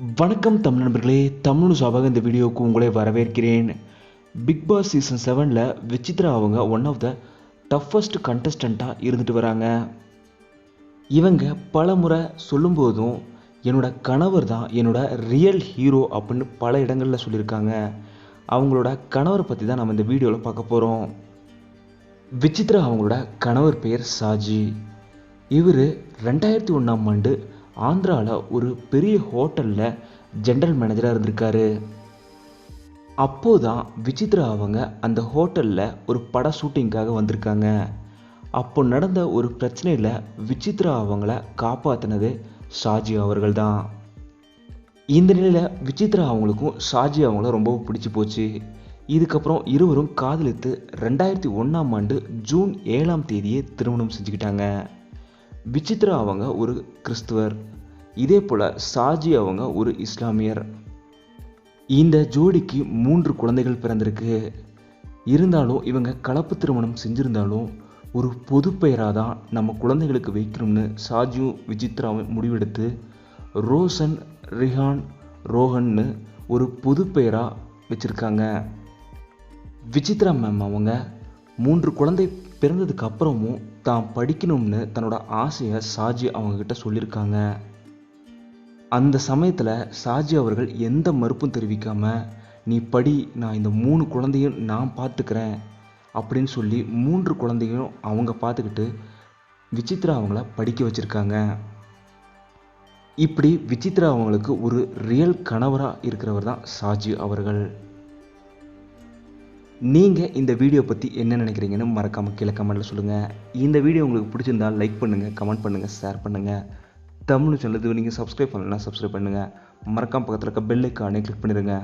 வணக்கம் தமிழ் நண்பர்களே தமிழ் சாபாக இந்த வீடியோவுக்கு உங்களை வரவேற்கிறேன். பிக் பாஸ் சீசன் செவனில் விசித்ரா அவங்க ஒன் ஆஃப் த டஃபஸ்ட் கண்டஸ்டண்ட்டாக இருந்துட்டு வராங்க. இவங்க பல முறை சொல்லும்போதும் என்னோட கணவர் தான் என்னோட ரியல் ஹீரோ அப்படின்னு பல இடங்களில் சொல்லியிருக்காங்க. அவங்களோட கணவரை பற்றி தான் நம்ம இந்த வீடியோவில் பார்க்க போகிறோம் விசித்ரா அவங்களோட கணவர் பெயர் சாஜி. இவர் ரெண்டாயிரத்தி ஒன்றாம் ஆண்டு ஆந்திராவில் ஒரு பெரிய ஹோட்டலில் ஜென்ரல் மேனேஜராக இருந்திருக்காரு. அப்போதான் விசித்ரா அவங்க அந்த ஹோட்டலில் ஒரு பட ஷூட்டிங்காக வந்திருக்காங்க. அப்போ நடந்த ஒரு பிரச்சனையில் விசித்ரா அவங்கள காப்பாற்றினது ஷாஜி அவர்கள் தான் இந்த நிலையில் விசித்ரா அவங்களுக்கும் ஷாஜி அவங்கள ரொம்ப பிடிச்சி போச்சு. இதுக்கப்புறம் இருவரும் காதலித்து ரெண்டாயிரத்தி ஒன்றாம் ஆண்டு ஜூன் ஏழாம் தேதியே திருமணம் செஞ்சுக்கிட்டாங்க. விசித்ரா அவங்க ஒரு கிறிஸ்துவர் இதே போல் சாஜி அவங்க ஒரு இஸ்லாமியர். இந்த ஜோடிக்கு மூன்று குழந்தைகள் பிறந்திருக்கு. இருந்தாலும் இவங்க கலப்பு திருமணம் செஞ்சுருந்தாலும் ஒரு பொது பெயராக தான் நம்ம குழந்தைகளுக்கு வைக்கணும்னு சாஜியும் விசித்ராவும் முடிவெடுத்து ரோஷன் ரிஹான் ரோஹன்னு ஒரு பொது பெயராக வச்சுருக்காங்க. விசித்ரா மேம் அவங்க மூன்று குழந்தை பிறந்ததுக்கு அப்புறமும் தான் படிக்கணும்னு தன்னோட ஆசையை ஷாஜி அவங்கக்கிட்ட சொல்லியிருக்காங்க. அந்த சமயத்தில் ஷாஜி அவர்கள் எந்த மறுப்பும் தெரிவிக்காமல் நீ படி நான் இந்த மூணு குழந்தையும் நான் பார்த்துக்கிறேன் அப்படின்னு சொல்லி மூன்று குழந்தையும் அவங்க பார்த்துக்கிட்டு விசித்ரா அவங்கள படிக்க வச்சுருக்காங்க. இப்படி விசித்ரா அவங்களுக்கு ஒரு ரியல் கணவராக இருக்கிறவர் தான் ஷாஜி அவர்கள். நீங்கள் இந்த வீடியோ பற்றி என்ன நினைக்கிறீங்கன்னு மறக்காமல் கீழே கமெண்ட்டில் சொல்லுங்கள் இந்த வீடியோ உங்களுக்கு பிடிச்சிருந்தால் லைக் பண்ணுங்கள் கமெண்ட் பண்ணுங்கள் ஷேர் பண்ணுங்கள் தமிழ் சேனலுக்கு நீங்கள் சப்ஸ்கிரைப் பண்ணலன்னா சப்ஸ்கிரைப் பண்ணுங்கள் மறக்காமல் பக்கத்தில் இருக்க பெல் ஐக்கானே கிளிக் பண்ணிடுங்க